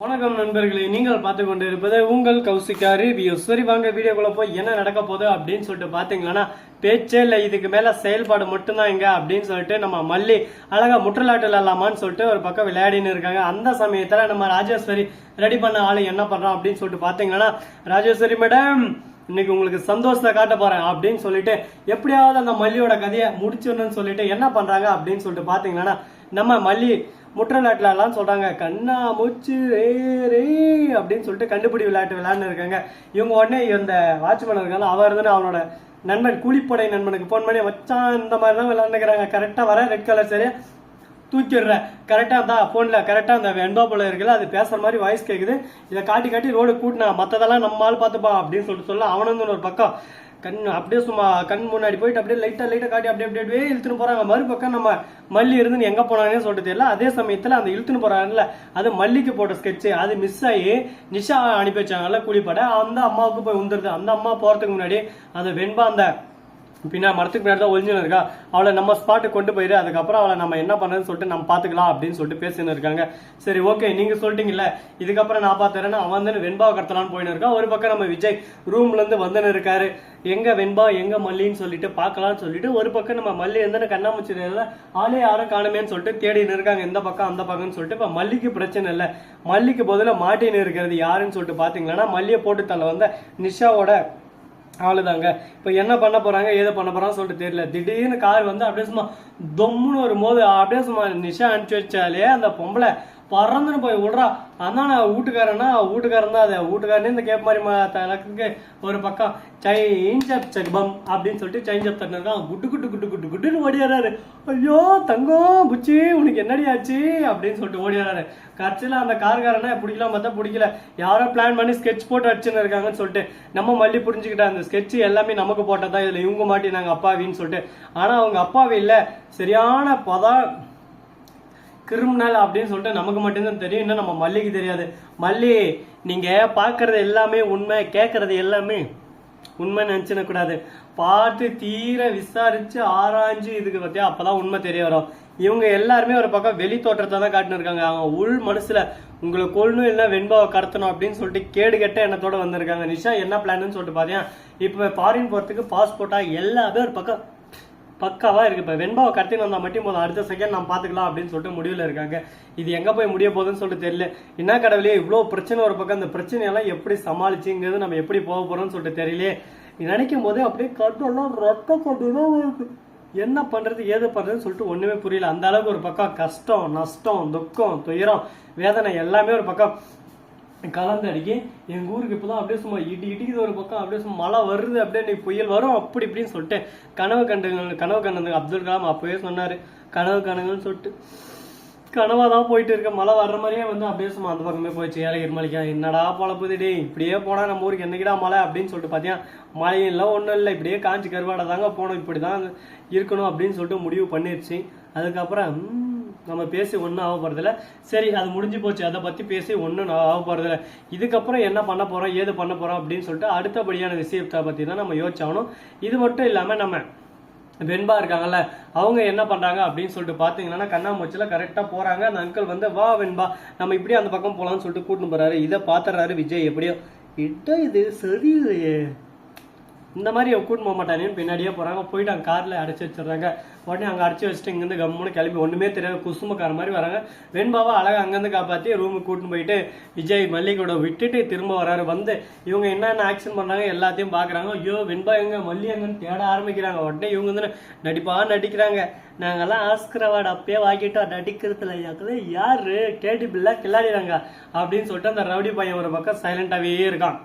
வணக்கம் நண்பர்களே நீங்கள் பார்த்து கொண்டு இருப்பது உங்கள் கௌசிகா ரிவ்யூ சரி வாங்க வீடியோக்குள்ள போய் என்ன நடக்க போகுது அப்படின்னு சொல்லிட்டு பாத்தீங்கன்னா பேச்சே இல்லை இதுக்கு மேல செயல்பாடு மட்டும்தான் இங்க அப்படின்னு சொல்லிட்டு நம்ம மல்லி அழகா முற்றலாட்டு இல்லாமான்னு சொல்லிட்டு ஒரு பக்கம் விளையாடின்னு இருக்காங்க. அந்த சமயத்துல நம்ம ராஜேஸ்வரி ரெடி பண்ண ஆளு என்ன பண்றோம் அப்படின்னு சொல்லிட்டு பாத்தீங்கன்னா ராஜேஸ்வரி மேடம் இன்னைக்கு உங்களுக்கு சந்தோஷத்தை காட்ட போறேன் அப்படின்னு சொல்லிட்டு எப்படியாவது அந்த மல்லியோட கதையை முடிச்சிடணும்னு சொல்லிட்டு என்ன பண்றாங்க அப்படின்னு சொல்லிட்டு பாத்தீங்கன்னா நம்ம மல்லி முற்ற விளையாட்டுலாம் சொல்றாங்க கண்ணா மூச்சு ரே ரே அப்படின்னு சொல்லிட்டு கண்டுபிடி விளையாட்டு விளையாண்டு இருக்காங்க. இவங்க உடனே இந்த வாட்ச்மேன் இருக்காங்க அவர் இருந்து அவனோட நண்பன் கூலிப்படை நண்பனுக்கு ஃபோன் பண்ணி வச்சான் இந்த மாதிரி தான் விளையாண்டுக்கிறாங்க கரெக்டாக வர ரெட் கலர் சரியா தூக்கிடுற. கரெக்டாக இருந்தால் ஃபோனில் கரெக்டாக அந்த வெண்பா போல இருக்குல்ல அது பேசுகிற மாதிரி வாய்ஸ் கேட்குது இதை காட்டி காட்டி ரோடு கூட்டினா மற்றதெல்லாம் நம்ம ஆள் பார்த்துப்பா அப்படின்னு சொல்லிட்டு சொல்ல அவனும் ஒரு பக்கம். கண் அப்படியே சும்மா கண் முன்னாடி போயிட்டு அப்படியே லைட்டாக லைட்டாக காட்டி அப்படியே அப்படியே அப்படியே இழுத்துன்னு போகிறாங்க மறுபக்கம் நம்ம மல்லி இருந்து எங்கே போனாங்கன்னு சொல்லிட்டு தெரியல. அதே சமயத்தில் அந்த இழுத்துன்னு போகிறாங்கல்ல அது மல்லிக்கு போட்ட ஸ்கெட்சு அது மிஸ் ஆகி நிஷா அனுப்பி வச்சாங்கல்ல கூலிப்பட அந்த அம்மாவுக்கு போய் உந்துருது அந்த அம்மா போகிறதுக்கு முன்னாடி அந்த வெண்பா அந்த பின்னா மரத்துக்கு பின்னாடி தான் ஒளிஞ்சுன்னு இருக்கா? அவளை நம்ம ஸ்பாட்டுக்கு கொண்டு போயிரு. அதுக்கப்புறம் அவளை நம்ம என்ன பண்ணுறதுன்னு சொல்லிட்டு நம்ம பார்த்துக்கலாம் அப்படின்னு சொல்லிட்டு பேசின்னு இருக்காங்க. சரி ஓகே நீங்கள் சொல்லிட்டீங்கல்ல. இதுக்கப்புறம் நான் பார்த்துறேன்னா அவன் வந்து வெண்பாவை கடத்தலான்னு போயின்னு இருக்கான். ஒரு பக்கம் நம்ம விஜய் ரூம்லேருந்து வந்துன்னு இருக்காரு. எங்கே வெண்பா எங்கே மல்லின்னு சொல்லிட்டு பார்க்கலாம்னு சொல்லிட்டு ஒரு பக்கம் நம்ம மல்லி வந்து கண்ணாமூச்சி ஆளே யாரும் காணுமேன்னு சொல்லிட்டு தேடின்னு இருக்காங்க. இந்த பக்கம் அந்த பக்கம்னு சொல்லிட்டு இப்போ மல்லிக்கு பிரச்சனை இல்லை. மல்லிக்கு பதிலாக மாட்டின்னு இருக்கிறது யாருன்னு சொல்லிட்டு பார்த்தீங்கன்னா மல்லியை போட்டு தள்ள வந்த நிஷாவோட அவ்வளோதாங்க இப்போ என்ன பண்ண போறாங்க ஏதோ பண்ண போறான்னு சொல்லிட்டு தெரியல. திடீர்னு கார் வந்து அப்படியே சும்மா தொம்முன்னு ஒரு அப்படியே சும்மா நிஷா அனுப்பிச்சு வச்சாலே அந்த பொம்பளை பறந்துன்னு போய் விடுறா அதான் நான் வீட்டுக்காரனா வீட்டுக்காரன் தான் அது. வீட்டுக்காரனே இந்த கேப் மாதிரி தனக்கு ஒரு பக்கம் சைன் சப் சக்பம் அப்படின்னு சொல்லிட்டு சைன் சப் தட்டிருக்கான் குட்டு குட்டு குட்டு குட்டு குட்டுன்னு ஓடிடுறாரு ஐயோ தங்கம் புச்சி உனக்கு என்னடி ஆச்சு? அப்படின்னு சொல்லிட்டு ஓடிடுறாரு கடைசியில் அந்த கார்காரனை பிடிக்கலாம் பார்த்தா பிடிக்கல. யாரோ பிளான் பண்ணி ஸ்கெட்ச் போட்டு அடிச்சுன்னு இருக்காங்கன்னு சொல்லிட்டு நம்ம மல்லி புரிஞ்சுக்கிட்டா அந்த ஸ்கெட்ச் எல்லாமே நமக்கு போட்டதா இதில் இவங்க மாட்டினாங்க அப்பாவின்னு சொல்லிட்டு. ஆனால் அவங்க அப்பாவே இல்லை. சரியான பதா கிரிமினல் அப்படின்னு சொல்லிட்டு நமக்கு மட்டும்தான் தெரியும் இன்னும் நம்ம மல்லிக்கு தெரியாது. மல்லி நீங்க பாக்குறது எல்லாமே உண்மை கேட்கறது எல்லாமே உண்மை நினைச்சுன கூடாது பார்த்து தீர விசாரிச்சு ஆராய்ஞ்சு இதுக்கு பத்தியா அப்பதான் உண்மை தெரிய வரும். இவங்க எல்லாருமே ஒரு பக்கம் வெளி தோற்றத்தை தான் காட்டினிருக்காங்க அவங்க உள் மனசுல உங்களை கொள்ளணும் இல்லை வெண்பாவை கடத்தணும் அப்படின்னு சொல்லிட்டு கேடு கெட்ட எண்ணத்தோட வந்திருக்காங்க. நிஷா என்ன பிளான்னு சொல்லிட்டு பாத்தீங்கன்னா இப்ப ஃபாரின் போறதுக்கு பாஸ்போர்ட்டா எல்லாமே ஒரு பக்கம் பக்காவாக இருக்கு. இப்போ வெண்பாவை கடத்தின்னு வந்தா மட்டும் போதும். அடுத்த செகண்ட் நான் பார்த்துக்கலாம் அப்படின்னு சொல்லிட்டு முடிவில் இருக்காங்க. இது எங்கே போய் முடிய போகுதுன்னு சொல்லிட்டு தெரியல. என்ன கடவுளே இவ்வளோ பிரச்சனை ஒரு பக்கம். அந்த பிரச்சனையெல்லாம் எப்படி சமாளிச்சுங்கிறது நம்ம எப்படி போக போகிறோம்னு சொல்லிட்டு தெரியலையே. நினைக்கும் போதே அப்படியே கட்டெல்லாம் ரத்த கட்டுலாம் வருது என்ன பண்ணுறது ஏது பண்ணுறதுன்னு சொல்லிட்டு ஒன்றுமே புரியல. அந்த அளவுக்கு ஒரு பக்கம் கஷ்டம் நஷ்டம் துக்கம் துயரம் வேதனை எல்லாமே ஒரு பக்கம். கலந்து எங்கள் ஊருக்கு ஊருக்கு இப்பதான் அப்படியே சும்மா இடி இடிக்குது ஒரு பக்கம். அப்படியே சும்மா மழை வருது அப்படியே இன்னைக்கு புயல் வரும் அப்படி இப்படின்னு சொல்லிட்டு கனவு கண்டங்கள் கனவு கண்டது. அப்துல் கலாம் அப்போவே சொன்னார். கனவு கண்டுங்கன்னு சொல்லிட்டு. கனவாக தான் போயிட்டு இருக்க. மழை வர்ற மாதிரியே வந்து அப்படியே சும்மா அந்த பக்கமே போயிடுச்சு. ஏழை இருமலிக்கா என்னடா பொழப்புது டேய்? இப்படியே போனால் நம்ம ஊருக்கு என்னைக்கிடா மழை அப்படின்னு சொல்லிட்டு பார்த்தீங்கன்னா மழையும் இல்லை ஒன்றும் இல்லை. இப்படியே காஞ்சி கருவாடை தாங்க போனோம். இப்படி தான் இருக்கணும் அப்படின்னு சொல்லிட்டு முடிவு பண்ணிருச்சு அதுக்கப்புறம் நம்ம பேசி ஒன்றும் ஆக போகிறதில்ல சரி அது முடிஞ்சு போச்சு. அதை பற்றி பேசி ஒன்றும் ஆக போகிறதில்ல இதுக்கப்புறம் என்ன பண்ண போகிறோம் ஏது பண்ண போகிறோம் அப்படின்னு சொல்லிட்டு அடுத்தபடியான விஷயத்தை பற்றி தான் நம்ம யோசிச்சாகணும். இது மட்டும் இல்லாமல் நம்ம வெண்பா இருக்காங்கல்ல அவங்க என்ன பண்ணுறாங்க அப்படின்னு சொல்லிட்டு பார்த்தீங்கன்னா கண்ணாமூச்சியில் கரெக்டாக போகிறாங்க அந்த அங்கிள் வந்து வா வெண்பா நம்ம இப்படி அந்த பக்கம் போகலான்னு சொல்லிட்டு கூட்டின்னு போகிறாரு இதை பார்த்துறாரு விஜய் எப்படியோ. இட்ட இது சரியில்லையே. இந்த மாதிரி அவன் கூட்டின்னு போக மாட்டானேன்னு பின்னாடியே போகிறாங்க போயிட்டு அங்கே காரில் அடைச்சி வச்சிடுறாங்க. உடனே அங்கே அடிச்சு வச்சுட்டு இங்கேருந்து கம்முன்னு கிளம்பி ஒன்றுமே தெரியாது குசுமக்கார மாதிரி வராங்க. வெண்பாவை அழகாக அங்கேருந்து காப்பாற்றி ரூமுக்கு கூட்டின்னு போயிட்டு விஜய் மல்லிகோட விட்டுட்டு திரும்ப வராரு. வந்து இவங்க என்னென்ன ஆக்ஷன் பண்ணுறாங்க எல்லாத்தையும் பார்க்குறாங்க ஐயோ வெண்பா எங்க மல்லி எங்கன்னு தேட ஆரம்பிக்கிறாங்க. உடனே இவங்க வந்து நடிப்பாக நடிக்கிறாங்க. நாங்கெல்லாம் ஆஸ்கர் அவார்டு அப்பயே வாங்கிட்டோம். நடிக்கிறதுல யாக்குது யாரு? கேடி பில்லா கிளாடிறாங்க அப்படின்னு சொல்லிட்டு அந்த ரவுடி பையன் ஒரு பக்கம் சைலண்டாகவே இருக்கான்.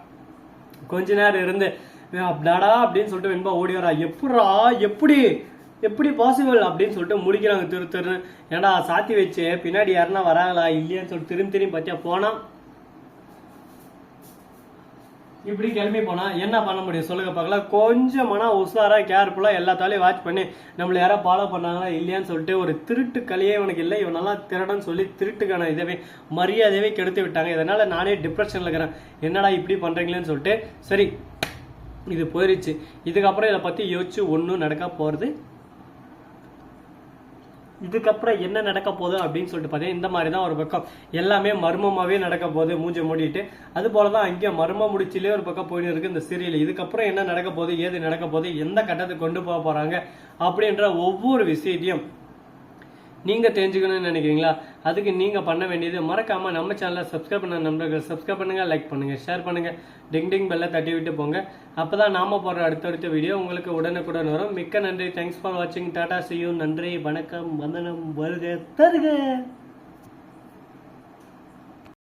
கொஞ்ச நேரம் இருந்து அப்டாடா அப்படின்னு சொல்லிட்டு வெண்பா ஓடி வரா. எப்படா எப்படி? எப்படி பாசிபிள் அப்படின்னு சொல்லிட்டு முடிக்கிறாங்க திரு திரு ஏன்டா சாத்தி வச்சு பின்னாடி யாருன்னா வராங்களா? இல்லையான்னு சொல்லிட்டு திரும்பி திரும்பி பார்த்தியா போனா. இப்படி கிளம்பி போனா என்ன பண்ண முடியும்? சொல்லுங்க பார்க்கலாம். கொஞ்சம் மன உஷாரா கேர்ஃபுல்லா எல்லாத்தாலையும் வாட்ச் பண்ணி நம்மள யாரா ஃபாலோ பண்ணாங்களா இல்லையான்னு சொல்லிட்டு ஒரு திருட்டு கலையே இவனுக்கு இல்லை. இவன் நல்லா திருடன்னு சொல்லி திருட்டுக்கான இதவே மரியாதையவே கெடுத்து விட்டாங்க. இதனால நானே டிப்ரெஷன்ல இருக்கிறேன். என்னடா இப்படி பண்றீங்களேன்னு சொல்லிட்டு சரி இது போயிடுச்சு இதுக்கப்புறம் இதை பற்றி யோசிச்சு ஒன்றும் நடக்க போகிறது இதுக்கப்புறம் என்ன நடக்க போகுது அப்படின்னு சொல்லிட்டு பார்த்தீங்கன்னா இந்த மாதிரி தான் ஒரு பக்கம். எல்லாமே மர்மமாகவே நடக்க போகுது மூஞ்சி மூடிட்டு. அது போல தான் அங்கேயும் மர்ம முடிச்சிலே ஒரு பக்கம் போயிட்டு இருக்கு இந்த சீரியல். இதுக்கப்புறம் என்ன நடக்க போகுது ஏது நடக்க போகுது எந்த கட்டத்துக்கு கொண்டு போக போகிறாங்க அப்படின்ற ஒவ்வொரு விஷயத்தையும் நீங்கள் தெரிஞ்சுக்கணும்னு நினைக்கிறீங்களா? அதுக்கு நீங்கள் பண்ண வேண்டியது மறக்காமல் நம்ம சேனலை சப்ஸ்கிரைப் பண்ண நண்பர்கள் சப்ஸ்கிரைப் பண்ணுங்கள் லைக் பண்ணுங்கள் ஷேர் பண்ணுங்கள் டிங் டிங் பெல்ல தட்டி விட்டு போங்க. அப்போ தான் நாம் போடுற அடுத்தடுத்த வீடியோ உங்களுக்கு உடனுக்குடன் வரும். மிக்க நன்றி. தேங்க்ஸ் ஃபார் வாட்சிங் டாடா சியூ நன்றி வணக்கம். வந்தனம் வருக தருக.